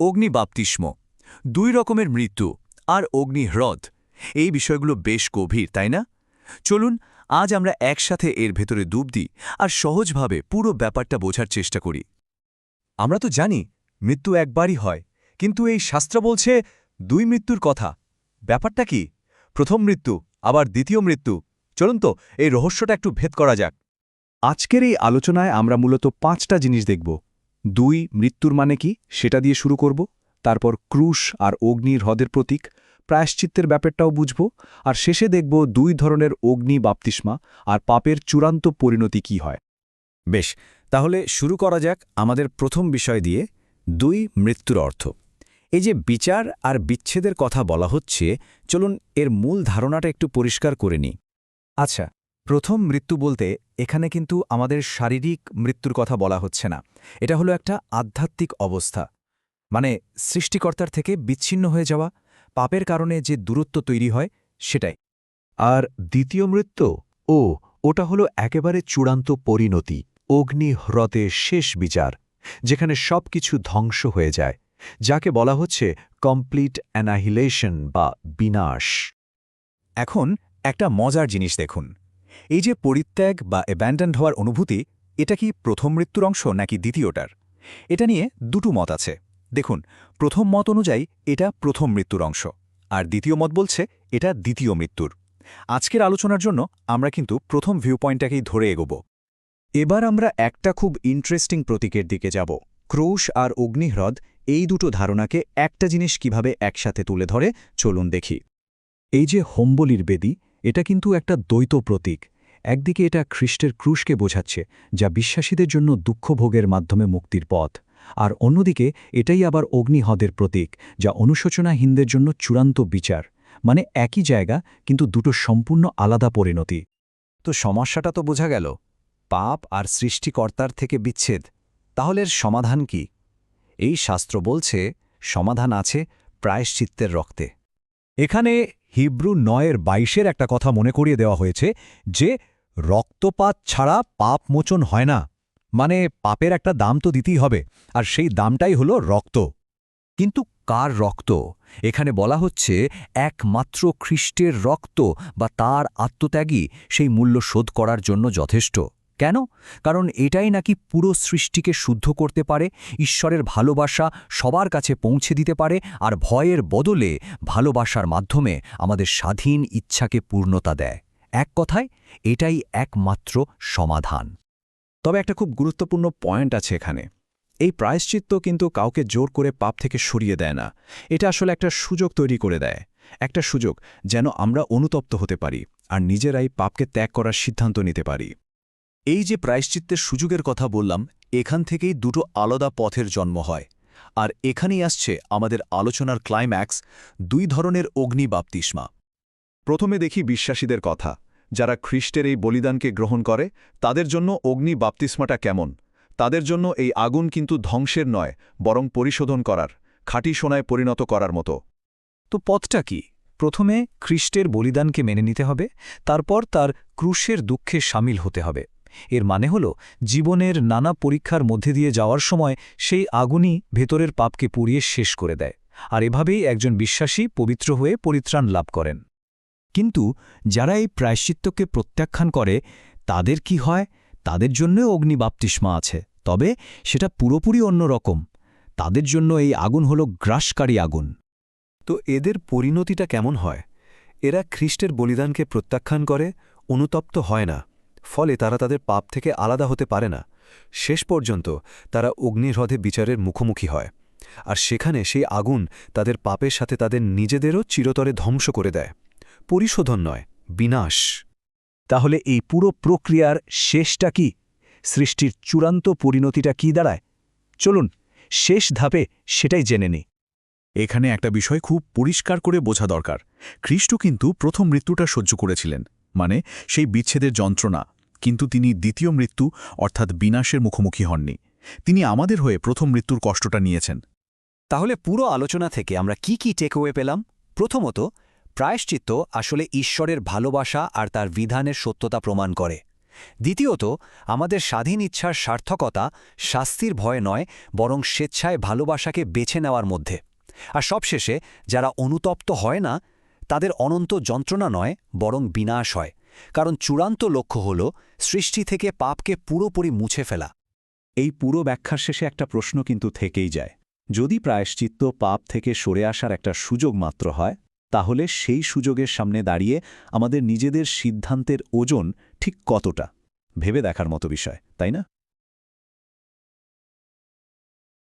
অগ্নি বাপ্তিস্ম দুই রকমের মৃত্যু আর অগ্নি হ্রদ এই বিষয়গুলো বেশ গভীর, তাই না? চলুন, আজ আমরা একসাথে এর ভেতরে ডুব দিই আর সহজভাবে পুরো ব্যাপারটা বোঝার চেষ্টা করি। আমরা তো জানি, মৃত্যু একবারই হয়, কিন্তু এই শাস্ত্র বলছে দুই মৃত্যুর কথা। ব্যাপারটা কি? প্রথম মৃত্যু, আবার দ্বিতীয় মৃত্যু। চলুন তো, এই রহস্যটা একটু ভেদ করা যাক। আজকের এই আলোচনায় আমরা মূলত পাঁচটা জিনিস দেখব। দুই মৃত্যুর মানে কি? সেটা দিয়ে শুরু করব। তারপর ক্রুশ আর অগ্নি হ্রদের প্রতীক, প্রায়শ্চিত্তের ব্যাপারটাও বুঝব। আর শেষে দেখব দুই ধরনের অগ্নি বাপ্তিস্মা আর পাপের চূড়ান্ত পরিণতি কি হয়। বেশ, তাহলে শুরু করা যাক আমাদের প্রথম বিষয় দিয়ে, দুই মৃত্যুর অর্থ। এই যে বিচার আর বিচ্ছেদের কথা বলা হচ্ছে, চলুন এর মূল ধারণাটা একটু পরিষ্কার করে নিই। আচ্ছা প্রথম মৃত্যু বলতে এখানে কিন্তু আমাদের শারীরিক মৃত্যুর কথা বলা হচ্ছে না। এটা হলো একটা আধ্যাত্মিক অবস্থা। মানে সৃষ্টিকর্তার থেকে বিচ্ছিন্ন হয়ে যাওয়া, পাপের কারণে যে দূরত্ব তৈরি হয়, সেটাই। আর দ্বিতীয় মৃত্যু? ও, ওটা হলো একেবারে চূড়ান্ত পরিণতি অগ্নিহ্রতে শেষ বিচার, যেখানে সবকিছু ধ্বংস হয়ে যায়, যাকে বলা হচ্ছে কমপ্লিট অ্যানাহিলেশন বা বিনাশ। এখন একটা মজার জিনিস দেখুন। এই যে পরিত্যাগ বা অ্যাব্যান্ডেন্ড হওয়ার অনুভূতি, এটা কি প্রথম মৃত্যুর অংশ নাকি দ্বিতীয়টার? এটা নিয়ে দুটো মত আছে। দেখুন, প্রথম মত অনুযায়ী এটা প্রথম মৃত্যুর অংশ, আর দ্বিতীয় মত বলছে এটা দ্বিতীয় মৃত্যুর। আজকের আলোচনার জন্য আমরা কিন্তু প্রথম ভিউ পয়েন্টটাকেই ধরে এগোব। এবার আমরা একটা খুব ইন্টারেস্টিং প্রতীকের দিকে যাব। ক্রোশ আর অগ্নিহ্রদ এই দুটো ধারণাকে একটা জিনিস কীভাবে একসাথে তুলে ধরে, চলুন দেখি। এই যে হোম্বলির বেদি এটা কিন্তু একটা দ্বৈত প্রতীক। একদিকে এটা খ্রিস্টের ক্রুশকে বোঝাচ্ছে, যা বিশ্বাসীদের জন্য দুঃখভোগের মাধ্যমে মুক্তির পথ। আর অন্যদিকে, এটাই আবার অগ্নিহ্রদের প্রতীক, যা অনুশোচনাহীনদের জন্য চূড়ান্ত বিচার। মানে একই জায়গা, কিন্তু দুটো সম্পূর্ণ আলাদা পরিণতি। তো সমস্যাটা তো বোঝা গেল। পাপ আর সৃষ্টিকর্তার থেকে বিচ্ছেদ। তাহলে এর সমাধান কি? এই শাস্ত্র বলছে, সমাধান আছে প্রায়শ্চিত্তের রক্তে। এখানে হিব্রু নয়ের বাইশের একটা কথা মনে করিয়ে দেওয়া হয়েছে যে, রক্তপাত ছাড়া পাপ মোচন হয় না। মানে পাপের একটা দাম তো দিতেই হবে, আর সেই দামটাই হলো রক্ত। কিন্তু কার রক্ত? এখানে বলা হচ্ছে একমাত্র খ্রিস্টের রক্ত বা তার আত্মত্যাগী সেই মূল্য শোধ করার জন্য যথেষ্ট। কেন? কারণ এটাই নাকি পুরো সৃষ্টিকে শুদ্ধ করতে পারে, ঈশ্বরের ভালোবাসা সবার কাছে পৌঁছে দিতে পারে, আর ভয়ের বদলে ভালোবাসার মাধ্যমে আমাদের স্বাধীন ইচ্ছাকে পূর্ণতা দেয়। এক কথায়, এটাই একমাত্র সমাধান। তবে একটা খুব গুরুত্বপূর্ণ পয়েন্ট আছে এখানে। এই প্রায়শ্চিত্ত কিন্তু কাউকে জোর করে পাপ থেকে সরিয়ে দেয় না। এটা আসলে একটা সুযোগ তৈরি করে দেয়। একটা সুযোগ যেন আমরা অনুতপ্ত হতে পারি, আর নিজেরাই পাপকে ত্যাগ করার সিদ্ধান্ত নিতে পারি। এই যে প্রায়শ্চিত্তের সুযোগের কথা বললাম, এখান থেকেই দুটো আলাদা পথের জন্ম হয়। আর এখানেই আসছে আমাদের আলোচনার ক্লাইম্যাক্স দুই ধরনের অগ্নি বাপ্তিস্মা। প্রথমে দেখি বিশ্বাসীদের কথা। যারা খ্রিস্টের এই বলিদানকে গ্রহণ করে, তাদের জন্য অগ্নি বাপ্তিস্মাটা কেমন? তাদের জন্য এই আগুন কিন্তু ধ্বংসের নয়, বরং পরিশোধন করার, খাঁটি সোনায় পরিণত করার মতো। তো পথটা কি? প্রথমে খ্রিস্টের বলিদানকে মেনে নিতে হবে, তারপর তার ক্রুশের দুঃখে সামিল হতে হবে। এর মানে হল, জীবনের নানা পরীক্ষার মধ্যে দিয়ে যাওয়ার সময় সেই আগুনই ভেতরের পাপকে পুড়িয়ে শেষ করে দেয়, আর এভাবেই একজন বিশ্বাসী পবিত্র হয়ে পরিত্রাণ লাভ করেন। কিন্তু যারা এই প্রায়শ্চিত্তকে প্রত্যাখ্যান করে, তাদের কি হয়? তাদের জন্য অগ্নিবাপ্তিস্মা আছে, তবে সেটা পুরোপুরি অন্যরকম তাদের জন্য এই আগুন হল গ্রাসকারী আগুন। তো এদের পরিণতিটা কেমন হয়? এরা খ্রিস্টের বলিদানকে প্রত্যাখ্যান করে, অনুতপ্ত হয় না। ফলে তারা তাদের পাপ থেকে আলাদা হতে পারে না। শেষ পর্যন্ত তারা অগ্নিহ্রদে বিচারের মুখোমুখি হয়। আর সেখানে সেই আগুন তাদের পাপের সাথে তাদের নিজেদেরও চিরতরে ধ্বংস করে দেয়। পরিশোধন নয়, বিনাশ। তাহলে এই পুরো প্রক্রিয়ার শেষটা কি? সৃষ্টির চূড়ান্ত পরিণতিটা কি দাঁড়ায়? চলুন, শেষ ধাপে সেটাই জেনে নি এখানে একটা বিষয় খুব পরিষ্কার করে বোঝা দরকার। খ্রিস্ট কিন্তু প্রথম মৃত্যুটা সহ্য করেছিলেন। মানে সেই বিচ্ছেদের যন্ত্রণা কিন্তু তিনি দ্বিতীয় মৃত্যু, অর্থাৎ বিনাশের মুখোমুখি হননি। তিনি আমাদের হয়ে প্রথম মৃত্যুর কষ্টটা নিয়েছেন। তাহলে পুরো আলোচনা থেকে আমরা কি কি টেকওয়ে পেলাম? প্রথমত, প্রায়শ্চিত্ত আসলে ঈশ্বরের ভালোবাসা আর তার বিধানের সত্যতা প্রমাণ করে। দ্বিতীয়ত, আমাদের স্বাধীন ইচ্ছার সার্থকতা শাস্তির ভয় নয়, বরং স্বেচ্ছায় ভালোবাসাকে বেছে নেওয়ার মধ্যে। আর সবশেষে, যারা অনুতপ্ত হয় না, তাদের অনন্ত যন্ত্রণা নয়, বরং বিনাশ হয়। কারণ চূড়ান্ত লক্ষ্য হল সৃষ্টি থেকে পাপকে পুরোপুরি মুছে ফেলা। এই পুরো ব্যাখ্যার শেষে একটা প্রশ্ন কিন্তু থেকেই যায়। যদি প্রায়শ্চিত্ত পাপ থেকে সরে আসার একটা সুযোগ মাত্র হয়, তাহলে সেই সুযোগের সামনে দাঁড়িয়ে আমাদের নিজেদের সিদ্ধান্তের ওজন ঠিক কতটা? ভেবে দেখার মতো বিষয়, তাই না?